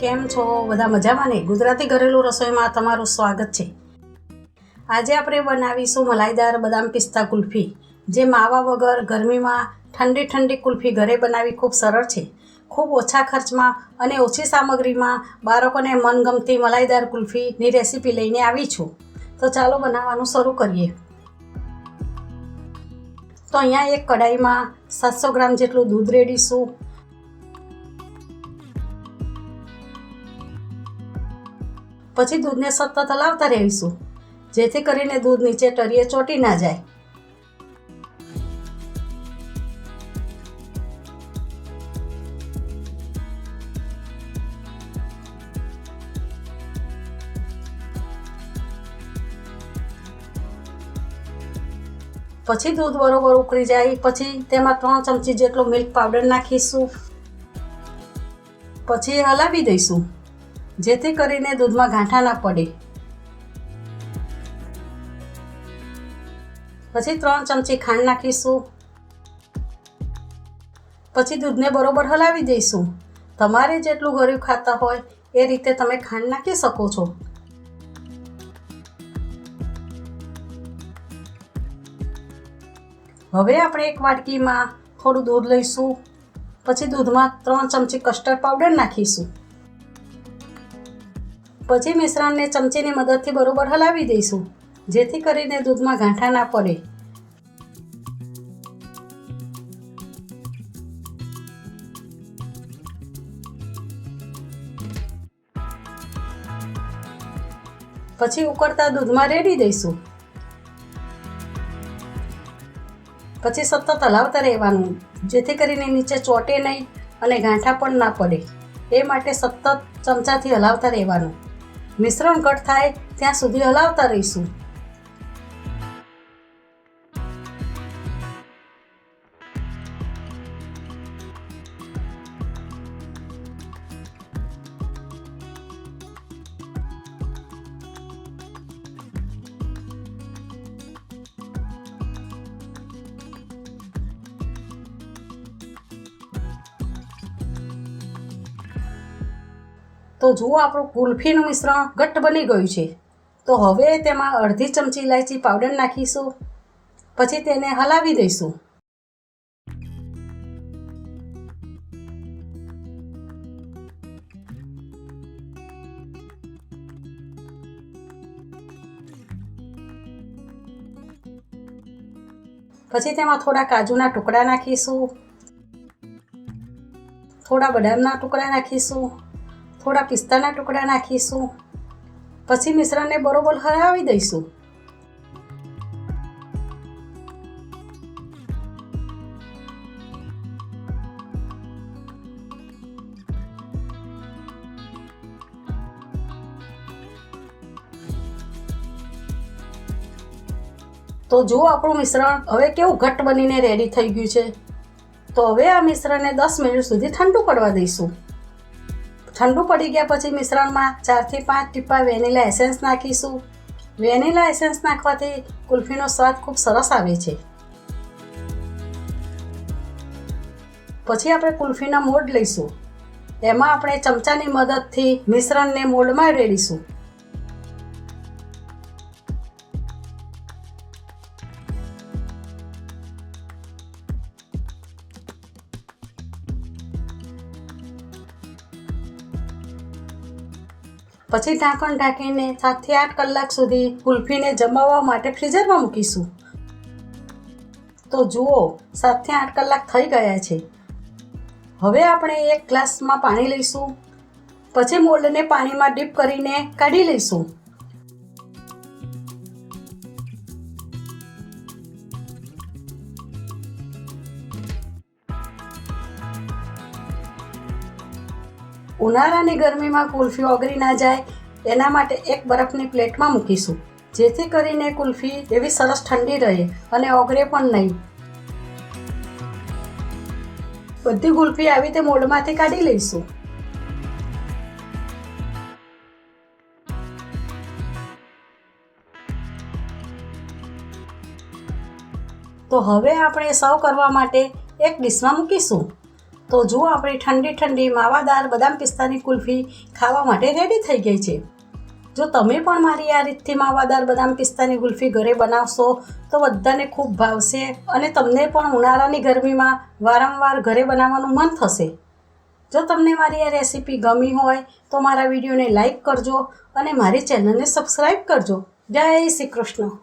કેમ છો? બધા મજામાં ને? ગુજરાતી ઘરેલું રસોઈમાં તમારું સ્વાગત છે. આજે આપણે બનાવીશું મલાઈદાર બદામ પિસ્તા કુલ્ફી, જે માવા વગર ગરમીમાં ઠંડી ઠંડી કુલ્ફી ઘરે બનાવી ખૂબ સરળ છે. ખૂબ ઓછા ખર્ચમાં અને ઓછી સામગ્રીમાં બાળકોને મનગમતી મલાઈદાર કુલ્ફીની રેસીપી લઈને આવી છું. તો ચાલો બનાવવાનું શરૂ કરીએ. તો અહીંયા એક કઢાઈમાં સાતસો ગ્રામ જેટલું દૂધ રેડીશું. પછી દૂધને સતત હલાવતા રહીશું, જેથી કરીને દૂધ નીચે તળિયે ચોટી ના જાય. પછી દૂધ બરોબર ઉકળી જાય, પછી તેમાં ત્રણ ચમચી જેટલો મિલ્ક પાવડર નાખીશું. પછી હલાવી દઈશું. જેથી કરીને દૂધમાં ગાંઠા ના પડે. પછી ત્રણ ચમચી ખાંડ નાખીશું. પછી દૂધને બરોબર હલાવી દઈશું. તમારે જેટલું ગળ્યું ખાતા હોય એ રીતે તમે ખાંડ નાખી શકો છો. હવે આપણે એક વાટકીમાં થોડું દૂધ લઈશું. પછી દૂધમાં ત્રણ ચમચી કસ્ટર્ડ પાવડર નાખીશું. પછી મિશ્રણને ચમચીની મદદથી બરોબર હલાવી દઈશું, જેથી કરીને દૂધમાં ગાંઠા ના પડે. પછી ઉકળતા દૂધમાં રેડી દઈશું. પછી સતત હલાવતા રહેવાનું, જેથી કરીને નીચે ચોટે નહીં અને ગાંઠા પણ ના પડે. એ માટે સતત ચમચાથી હલાવતા રહેવાનું. મિશ્રણ ઘટ થાય ત્યાં સુધી હલાવતા રહીશું. તો જુઓ આપણું કુલ્ફીનું મિશ્રણ ઘટ્ટ બની ગયું છે. તો હવે તેમાં અડધી ચમચી ઇલાયચી પાવડર નાખીશું. પછી તેને હલાવી દઈશું. પછી તેમાં થોડા કાજુના ટુકડા નાખીશું. થોડા બદામના ટુકડા નાખીશું. થોડા પિસ્તાના ટુકડા નાખીશું. પછી મિશ્રણને બરોબર હરાવી દઈશું. તો જો આપણું મિશ્રણ હવે કેવું ઘટ્ટ બનીને રેડી થઈ ગયું છે. તો હવે આ મિશ્રણને દસ મિનિટ સુધી ઠંડુ પડવા દઈશું. ઠંડુ પડી ગયા પછી મિશ્રણમાં ચારથી પાંચ ટીપા વેનીલા એસેન્સ નાખીશું. વેનીલા એસેન્સ નાખવાથી કુલ્ફીનો સ્વાદ ખૂબ સરસ આવે છે. પછી આપણે કુલ્ફીના મોડ લઈશું. એમાં આપણે ચમચાની મદદથી મિશ્રણને મોલ્ડમાં રેડીશું. પછી ઢાંકણ ઢાંકીને સાતથી આઠ કલાક સુધી કુલ્ફીને જમાવવા માટે ફ્રીઝરમાં મૂકીશું. તો જુઓ, સાતથી આઠ કલાક થઈ ગયા છે. હવે આપણે એક ગ્લાસમાં પાણી લઈશું. પછી મોલ્ડને પાણીમાં ડીપ કરીને કાઢી લઈશું. ઉનાળાની ગરમીમાં કુલ્ફી ઓગળી ના જાય, એના માટે એક બરફની પ્લેટમાં મૂકીશું, જેથી કરીને કુલ્ફી એવી સરસ ઠંડી રહે અને ઓગળે પણ નહીં. બધી કુલ્ફી આવી રીતે મોલ્ડમાંથી કાઢી લઈશું. તો હવે આપણે સર્વ કરવા માટે એક ડીશમાં મૂકીશું. તો જુઓ આપણી ઠંડી ઠંડી માવાદાર બદામ પિસ્તાની કુલ્ફી ખાવા માટે રેડી થઈ ગઈ છે. જો તમે પણ મારી આ રીતથી માવાદાર બદામ પિસ્તાની કુલ્ફી ઘરે બનાવશો, તો બધાને ખૂબ ભાવશે અને તમને પણ ઉનાળાની ગરમીમાં વારંવાર ઘરે બનાવવાનું મન થશે. જો તમને મારી આ રેસીપી ગમી હોય, તો મારા વિડીયોને લાઈક કરજો અને મારી ચેનલને સબસ્ક્રાઈબ કરજો. જય શ્રી કૃષ્ણ.